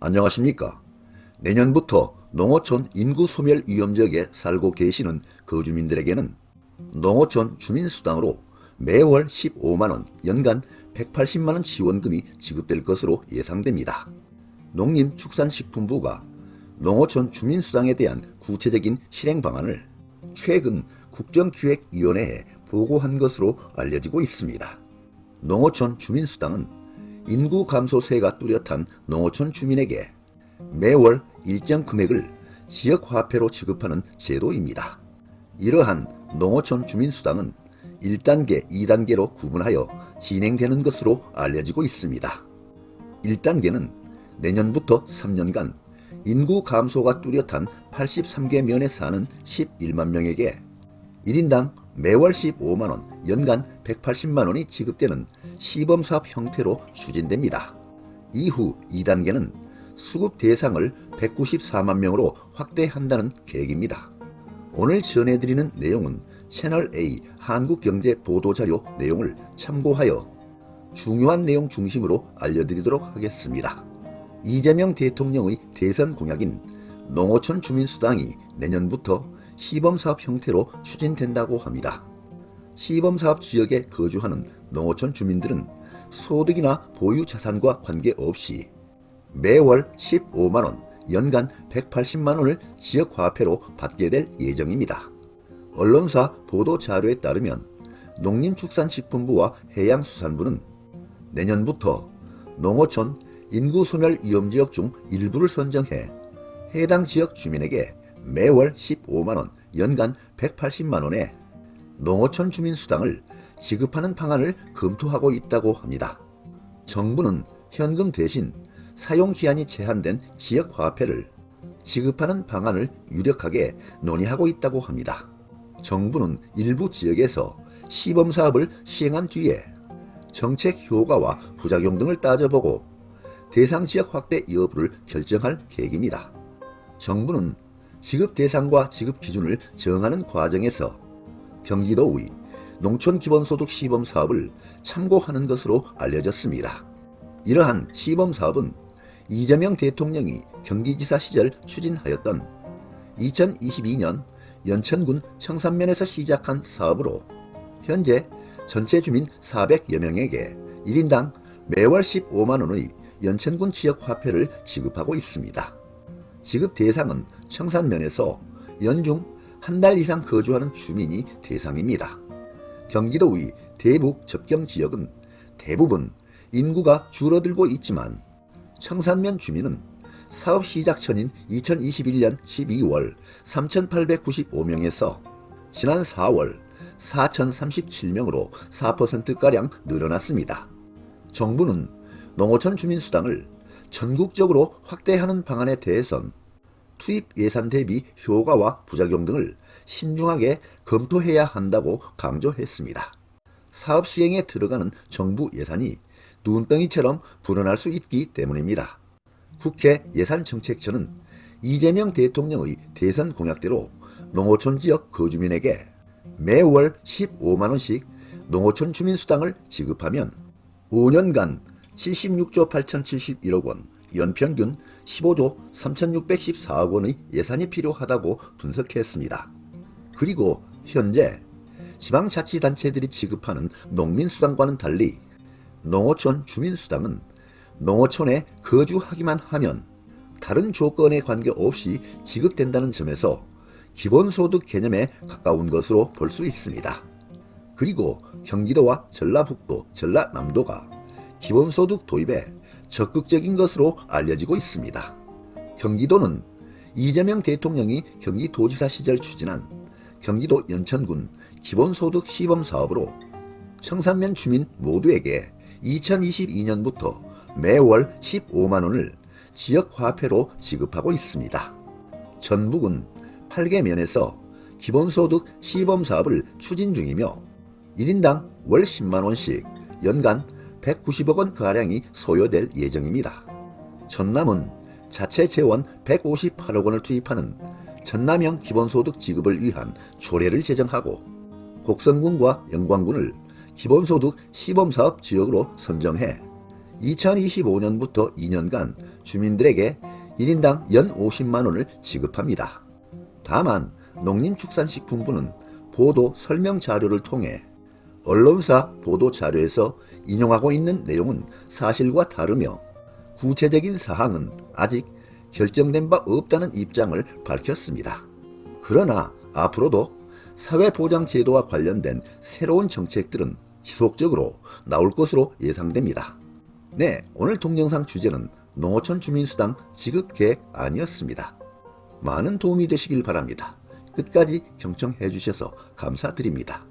안녕하십니까. 내년부터 농어촌 인구 소멸 위험 지역에 살고 계시는 거주민들에게는 농어촌 주민수당으로 매월 15만원, 연간 180만원 지원금이 지급될 것으로 예상됩니다. 농림축산식품부가 농어촌 주민수당에 대한 구체적인 실행 방안을 최근 국정기획위원회에 보고한 것으로 알려지고 있습니다. 농어촌 주민수당은 인구 감소세가 뚜렷한 농어촌 주민에게 매월 일정 금액을 지역 화폐로 지급하는 제도입니다. 이러한 농어촌 주민 수당은 1단계, 2단계로 구분하여 진행되는 것으로 알려지고 있습니다. 1단계는 내년부터 3년간 인구 감소가 뚜렷한 83개 면에 사는 11만 명에게 1인당 매월 15만원, 연간 180만원이 지급되는 시범사업 형태로 추진됩니다. 이후 2단계는 수급 대상을 194만 명으로 확대한다는 계획입니다. 오늘 전해드리는 내용은 채널A 한국경제 보도자료 내용을 참고하여 중요한 내용 중심으로 알려드리도록 하겠습니다. 이재명 대통령의 대선 공약인 농어촌 주민수당이 내년부터 시범사업 형태로 추진된다고 합니다. 시범사업 지역에 거주하는 농어촌 주민들은 소득이나 보유 자산과 관계없이 매월 15만원, 연간 180만원을 지역 화폐로 받게 될 예정입니다. 언론사 보도 자료에 따르면 농림축산식품부와 해양수산부는 내년부터 농어촌 인구 소멸 위험 지역 중 일부를 선정해 해당 지역 주민에게 매월 15만원, 연간 180만원의 농어촌 주민 수당을 지급하는 방안을 검토하고 있다고 합니다. 정부는 현금 대신 사용 기한이 제한된 지역 화폐를 지급하는 방안을 유력하게 논의하고 있다고 합니다. 정부는 일부 지역에서 시범 사업을 시행한 뒤에 정책 효과와 부작용 등을 따져보고 대상 지역 확대 여부를 결정할 계획입니다. 정부는 지급 대상과 지급 기준을 정하는 과정에서 경기도의 농촌 기본소득 시범 사업을 참고하는 것으로 알려졌습니다. 이러한 시범 사업은 이재명 대통령이 경기지사 시절 추진하였던 2022년 연천군 청산면에서 시작한 사업으로 현재 전체 주민 400여 명에게 1인당 매월 15만 원의 연천군 지역 화폐를 지급하고 있습니다. 지급 대상은 청산면에서 연중 한 달 이상 거주하는 주민이 대상입니다. 경기도 의 대북 접경 지역은 대부분 인구가 줄어들고 있지만 청산면 주민은 사업 시작 전인 2021년 12월 3,895명에서 지난 4월 4,037명으로 4%가량 늘어났습니다. 정부는 농어촌 주민수당을 전국적으로 확대하는 방안에 대해선 투입 예산 대비 효과와 부작용 등을 신중하게 검토해야 한다고 강조했습니다. 사업 시행에 들어가는 정부 예산이 눈덩이처럼 불어날 수 있기 때문입니다. 국회 예산정책처는 이재명 대통령의 대선 공약대로 농어촌 지역 거주민에게 매월 15만원씩 농어촌 주민수당을 지급하면 5년간 76조 8,071억 원, 연평균 15조 3,614억 원의 예산이 필요하다고 분석했습니다. 그리고 현재 지방자치단체들이 지급하는 농민수당과는 달리 농어촌 주민수당은 농어촌에 거주하기만 하면 다른 조건에 관계없이 지급된다는 점에서 기본소득 개념에 가까운 것으로 볼 수 있습니다. 그리고 경기도와 전라북도, 전라남도가 기본소득 도입에 적극적인 것으로 알려지고 있습니다. 경기도는 이재명 대통령이 경기도지사 시절 추진한 경기도 연천군 기본소득 시범 사업으로 청산면 주민 모두에게 2022년부터 매월 15만 원을 지역 화폐로 지급하고 있습니다. 전북은 8개 면에서 기본소득 시범 사업을 추진 중이며 1인당 월 10만 원씩 연간 190억 원 가량이 소요될 예정입니다. 전남은 자체 재원 158억 원을 투입하는 전남형 기본소득 지급을 위한 조례를 제정하고 곡성군과 영광군을 기본소득 시범사업 지역으로 선정해 2025년부터 2년간 주민들에게 1인당 연 50만 원을 지급합니다. 다만 농림축산식품부는 보도 설명 자료를 통해 언론사 보도 자료에서 인용하고 있는 내용은 사실과 다르며 구체적인 사항은 아직 결정된 바 없다는 입장을 밝혔습니다. 그러나 앞으로도 사회보장제도와 관련된 새로운 정책들은 지속적으로 나올 것으로 예상됩니다. 네, 오늘 동영상 주제는 농어촌 주민수당 지급 계획 아니었습니다. 많은 도움이 되시길 바랍니다. 끝까지 경청해 주셔서 감사드립니다.